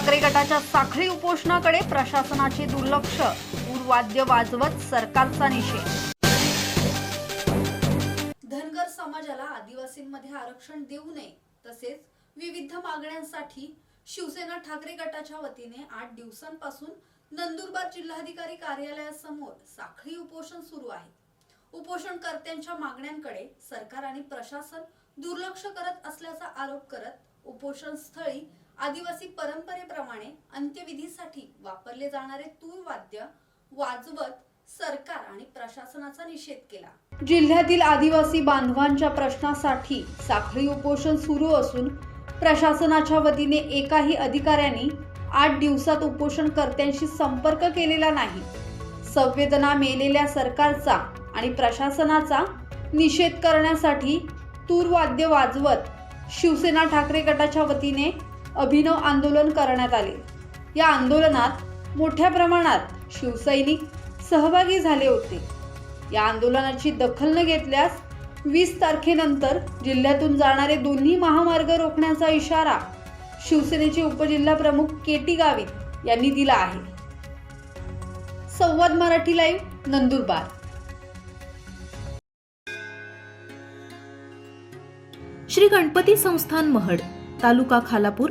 ठाकरे गटाच्या साखळी उपोषणाकडे प्रशासनाचे दुर्लक्ष. पूर्वाद्य वाजवत सरकारचा निषेध. धनगर समाजाला आदिवासींमध्ये आरक्षण देऊ नये तसेच विविध मागण्यांसाठी शिवसेना ठाकरे गटाच्या वतीने आठ दिवसांपासून नंदुरबार जिल्हाधिकारी कार्यालयासमोर साखळी उपोषण सुरू आहे. उपोषणकर्त्यांच्या मागण्यांकडे सरकार आणि प्रशासन दुर्लक्ष करत असल्याचा आरोप करत उपोषण स्थळी आदिवासी परंपरेप्रमाणे अंत्यविधीसाठी वापरले जाणारे तूर वाद्य वाजवत सरकार आणि प्रशासनाचा निषेध केला. जिल्ह्यातील आदिवासी बांधवांच्या प्रश्नासाठी साखळी उपोषण सुरू असून प्रशासनाच्या वतीने एकाही अधिकाऱ्यांनी आठ दिवसात उपोषणकर्त्यांशी संपर्क केलेला नाही. संवेदना मेलेल्या सरकारचा आणि प्रशासनाचा निषेध करण्यासाठी तूरवाद्य वाजवत शिवसेना ठाकरे गटाच्या वतीने अभिनव आंदोलन करण्यात आले. या आंदोलनात मोठ्या प्रमाणात शिवसैनिक सहभागी झाले होते. या आंदोलनाची दखल न घेतल्यास वीस तारखेनंतर जिल्ह्यातून जाणारे दोन्ही महामार्ग रोखण्याचा इशारा शिवसेनेचे उपजिल्हा प्रमुख के टी गावित यांनी दिला आहे. संवाद मराठी लाईव्ह नंदुरबार. श्री गणपती संस्थान महड तालुका खालापूर